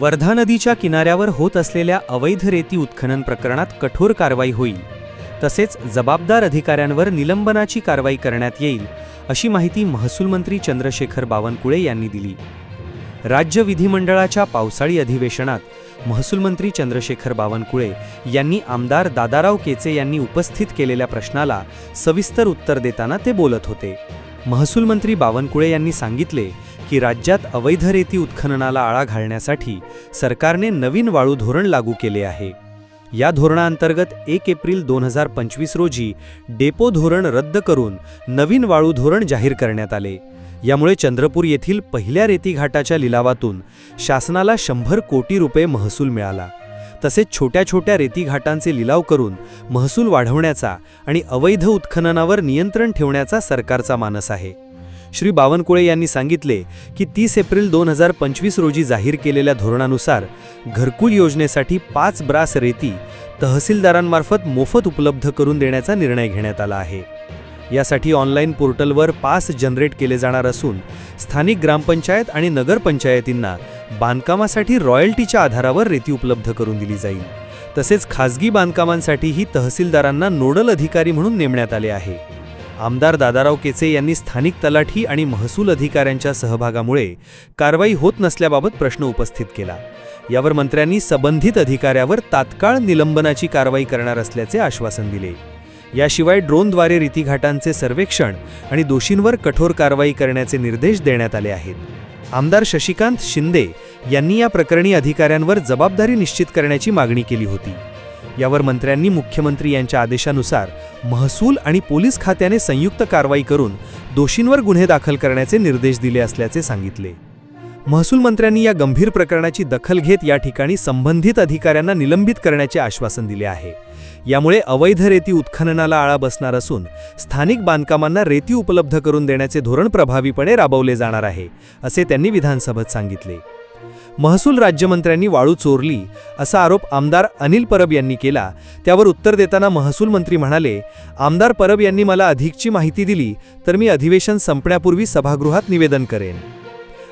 वर्धा नदीच्या किनाऱ्यावर होत असलेल्या अवैध रेती उत्खनन प्रकरणात कठोर कारवाई होईल. तसेच जबाबदार अधिकाऱ्यांवर निलंबनाची कारवाई करण्यात येईल अशी माहिती महसूल मंत्री चंद्रशेखर बावनकुळे यांनी दिली. राज्य विधिमंडळाच्या पावसाळी अधिवेशनात महसूल मंत्री चंद्रशेखर बावनकुळे यांनी आमदार दादाराव केचे यांनी उपस्थित केलेल्या प्रश्नाला सविस्तर उत्तर देताना ते बोलत होते. महसूल मंत्री बावनकुळे यांनी सांगितले की राज्यात अवैध रेती उत्खननाला आळा घालण्यासाठी सरकारने नवीन वाळू धोरण लागू केले आहे. या धोरणाअंतर्गत एक एप्रिल दोन हजार पंचवीस रोजी डेपो धोरण रद्द करून नवीन वाळू धोरण जाहीर करण्यात आले. यामुळे चंद्रपूर येथील पहिल्या रेती घाटाच्या लिलावातून शासनाला शंभर कोटी रुपये महसूल मिळाला. तसेच छोट्या छोट्या रेती घाटांचे लिलाव करून महसूल वाढवण्याचा आणि अवैध उत्खननावर नियंत्रण ठेवण्याचा सरकारचा मानस आहे. श्री बावनकुळे यांनी सांगितले की तीस एप्रिल दोन हजार पंचवीस रोजी जाहीर केलेल्या धोरणानुसार घरकुल योजनेसाठी पाच ब्रास रेती तहसीलदारांमार्फत मोफत उपलब्ध करून देण्याचा निर्णय घेण्यात आला आहे. यासाठी ऑनलाईन पोर्टलवर पास जनरेट केले जाणार असून स्थानिक ग्रामपंचायत आणि नगरपंचायतींना बांधकामासाठी रॉयल्टीच्या आधारावर रेती उपलब्ध करून दिली जाईल. तसेच खाजगी बांधकामांसाठीही तहसीलदारांना नोडल अधिकारी म्हणून नेमण्यात आले आहे. आमदार दादाराव केचे यांनी स्थानिक तलाठी आणि महसूल अधिकाऱ्यांच्या सहभागामुळे कारवाई होत नसल्याबाबत प्रश्न उपस्थित केला. यावर मंत्र्यांनी संबंधित अधिकाऱ्यावर तात्काळ निलंबनाची कारवाई करणार असल्याचे आश्वासन दिले. याशिवाय ड्रोनद्वारे रीतीघाटांचे सर्वेक्षण आणि दोषींवर कठोर कारवाई करण्याचे निर्देश देण्यात आले आहेत. आमदार शशिकांत शिंदे यांनी या प्रकरणी अधिकाऱ्यांवर जबाबदारी निश्चित करण्याची मागणी केली होती. यावर मंत्र्यांनी मुख्यमंत्री यांच्या आदेशानुसार महसूल आणि पोलीस खात्याने संयुक्त कारवाई करून दोषींवर गुन्हे दाखल करण्याचे निर्देश दिले असल्याचे सांगितले. महसूल मंत्र्यांनी या गंभीर प्रकरणाची दखल घेत या ठिकाणी संबंधित अधिकाऱ्यांना निलंबित करण्याचे आश्वासन दिले आहे. यामुळे अवैध रेती उत्खननाला आळा बसणार असून स्थानिक बांधकामांना रेती उपलब्ध करून देण्याचे धोरण प्रभावीपणे राबवले जाणार आहे असे त्यांनी विधानसभेत सांगितले. महसूल राज्यमंत्र्यांनी वाळू चोरली असा आरोप आमदार अनिल परब यांनी केला. त्यावर उत्तर देताना महसूल मंत्री म्हणाले आमदार परब यांनी मला अधिकची माहिती दिली तर मी अधिवेशन संपण्यापूर्वी सभागृहात निवेदन करेन.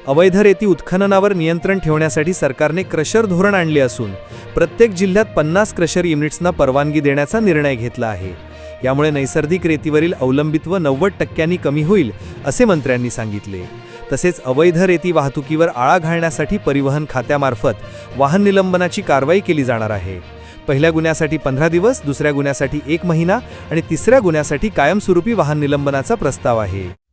अवैध रेती उत्खननावर नियंत्रण ठेवण्यासाठी सरकारने क्रशर धोरण आणले असून प्रत्येक जिल्ह्यात पन्नास क्रशर युनिट्सना परवानगी देण्याचा निर्णय घेतला आहे. यामुळे नैसर्गिक रेतीवरील अवलंबित्व नव्वद टक्क्यांनी कमी होईल असे मंत्र्यांनी सांगितले. तसेच अवैध रेती वाहतुकीवर आळा घालण्यासाठी परिवहन खात्यामार्फत वाहन निलंबनाची कारवाई केली जाणार आहे. पहिल्या गुन्ह्यासाठी पंधरा दिवस दुसऱ्या गुन्ह्यासाठी एक महिना आणि तिसऱ्या गुन्ह्यासाठी कायमस्वरूपी वाहन निलंबनाचा प्रस्ताव आहे.